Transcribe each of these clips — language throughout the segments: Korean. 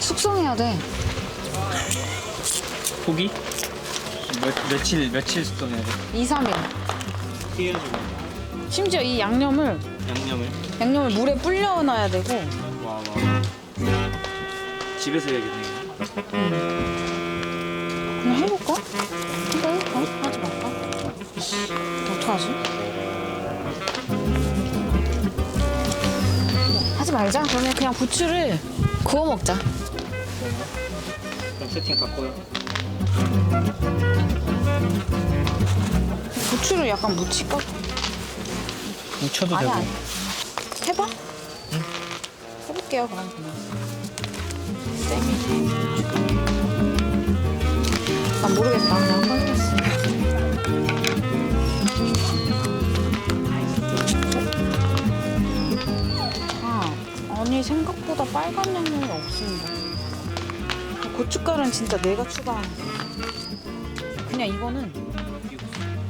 숙성해야 돼. 고기? 며, 며칠 며칠 숙성해야 돼? 2, 3일. 튀겨가지고 심지어 이 양념을 양념을 양념을 물에 불려 놔야 되고 와 와 집에서 해야겠네 그냥 해볼까? 이거 해볼까? 하지 말까? 어떡하지? 하지 말자. 그러면 그냥 부추를 구워 먹자. 그럼 세팅 바꿔요 부추를 약간 묻힐까? 묻혀도 아니 되고 아니. 해봐. 해볼게요 그럼 그냥. 쌤이. 난 모르겠다. 그냥 아, 아니 생각보다 빨간 양념이 없습니다. 고춧가루는 진짜 내가 추가하는 거야. 그냥 이거는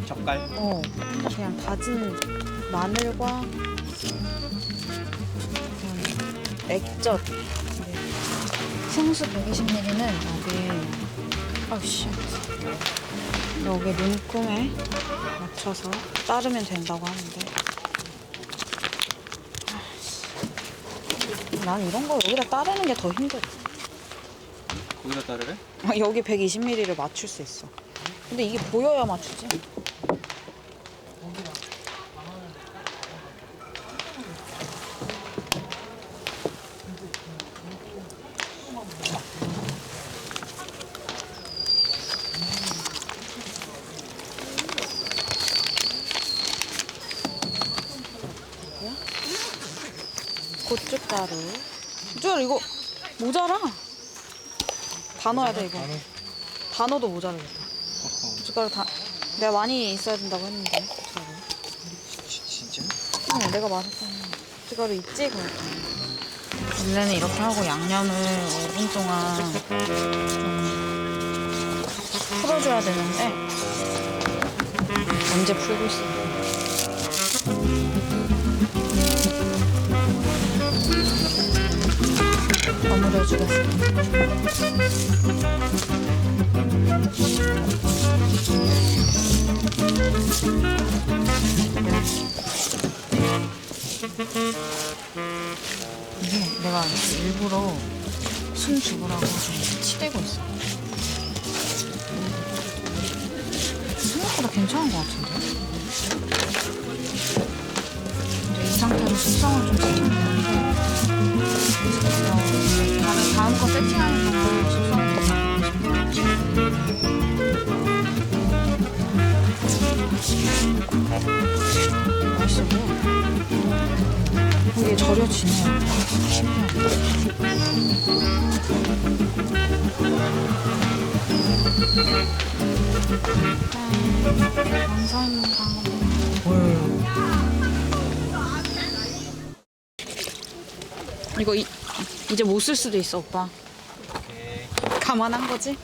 젓갈? 어 그냥 다진 마늘과 액젓. 생수 120ml는 여기 아우씨. 여기 눈금에 맞춰서 따르면 된다고 하는데 아이씨. 난 이런 거 여기다 따르는 게 더 힘들어. 거기다 따르래? 아, 여기 120ml를 맞출 수 있어. 근데 이게 보여야 맞추지 고춧가루. 고춧가루 이거 모자라. 다 넣어야 돼 이거. 다 넣어도 모자라겠다. 고춧가루 다 내가 많이 있어야 된다고 했는데 고춧가루. 진짜? 응, 내가 말했잖아. 고춧가루 있지 그거. 원래는 이렇게 하고 양념을 5분 동안 좀 풀어줘야 되는데 언제 풀고 있어? 이게 내가 일부러 숨 죽으라고 좀 치대고 있어. 생각보다 괜찮은 것 같은데? 이제 이 상태로 숙성을 좀 시키면 맛있어. 이게 절여지네. 감사합니다. 이거 이, 이제 못 쓸 수도 있어, 오빠. 감안한 거지?